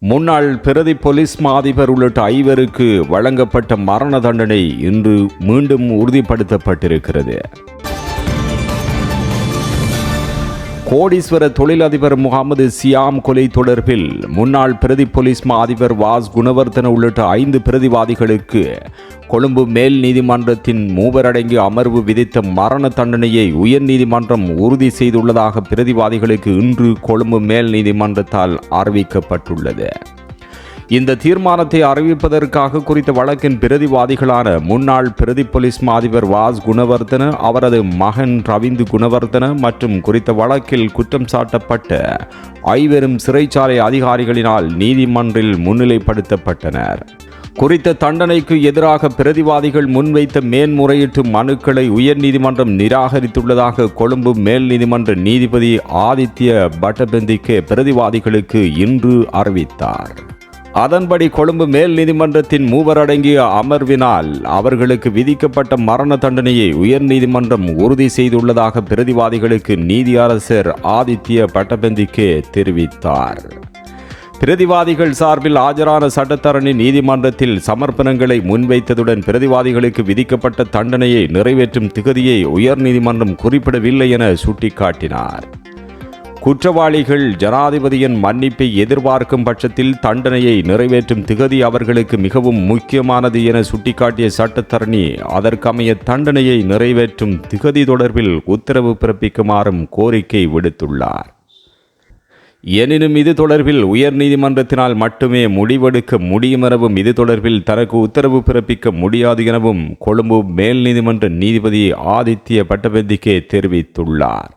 முன்னாள் பிரதி போலீஸ் மா அதிபர் உள்ளிட்ட ஐவருக்கு வழங்கப்பட்ட மரண தண்டனை இன்று மீண்டும் உறுதிப்படுத்தப்பட்டிருக்கிறது. கோடீஸ்வர தொழிலதிபர் முகமது சியாம் கொலை தொடர்பில் முன்னாள் பிரதி போலீஸ் மா அதிபர் வாஸ் குணவர்தன உள்ளிட்ட ஐந்து பிரதிவாதிகளுக்கு கொழும்பு மேல் நீதிமன்றத்தின் மூவரடங்கிய அமர்வு விதித்த மரண தண்டனையை உயர்நீதிமன்றம் உறுதி செய்துள்ளதாக பிரதிவாதிகளுக்கு இன்று கொழும்பு மேல் நீதிமன்றத்தால் அறிவிக்கப்பட்டுள்ளது. இந்த தீர்மானத்தை அறிவிப்பதற்காக குறித்த வழக்கின் பிரதிவாதிகளான முன்னாள் பிரதி போலீஸ் மாதிபர் வாஸ் குணவர்தன அவரது மகன் ரவிந்து குணவர்தன மற்றும் குறித்த வழக்கில் குற்றம் சாட்டப்பட்ட ஐவரும் சிறைச்சாலை அதிகாரிகளினால் நீதிமன்றில் முன்னிலைப்படுத்தப்பட்டனர். குறித்த தண்டனைக்கு எதிராக பிரதிவாதிகள் முன்வைத்த மேன்முறையீட்டு மனுக்களை உயர்நீதிமன்றம் நிராகரித்துள்ளதாக கொழும்பு மேல் நீதிமன்ற நீதிபதி ஆதித்ய பட்டபெந்திக்கே பிரதிவாதிகளுக்கு இன்று அறிவித்தார். அதன்படி கொழும்பு மேல் நீதிமன்றத்தின் மூவர் அடங்கிய அமர்வினால் அவர்களுக்கு விதிக்கப்பட்ட மரண தண்டனையை உயர்நீதிமன்றம் உறுதி செய்துள்ளதாக பிரதிவாதிகளுக்கு நீதியரசர் ஆதித்ய பட்டபெந்திக்கு தெரிவித்தார். பிரதிவாதிகள் சார்பில் ஆஜரான சட்டத்தரணி நீதிமன்றத்தில் சமர்ப்பணங்களை முன்வைத்ததுடன் பிரதிவாதிகளுக்கு விதிக்கப்பட்ட தண்டனையை நிறைவேற்றும் திகதியை உயர்நீதிமன்றம் குறிப்பிடவில்லை என சுட்டிக்காட்டினார். குற்றவாளிகள் ஜனாதிபதியின் மன்னிப்பை எதிர்பார்க்கும் பட்சத்தில் தண்டனையை நிறைவேற்றும் திகதி அவர்களுக்கு மிகவும் முக்கியமானது என சுட்டிக்காட்டிய சட்டத்தரணி அதற்கமைய தண்டனையை நிறைவேற்றும் திகதி தொடர்பில் உத்தரவு பிறப்பிக்குமாறும் கோரிக்கை விடுத்துள்ளார். எனினும் இது தொடர்பில் உயர்நீதிமன்றத்தினால் மட்டுமே முடிவெடுக்க முடியும் எனவும் இது தொடர்பில் தனக்கு உத்தரவு பிறப்பிக்க முடியாது எனவும் கொழும்பு மேல் நீதிமன்ற நீதிபதி ஆதித்ய பட்டபெந்திக்கே தெரிவித்துள்ளார்.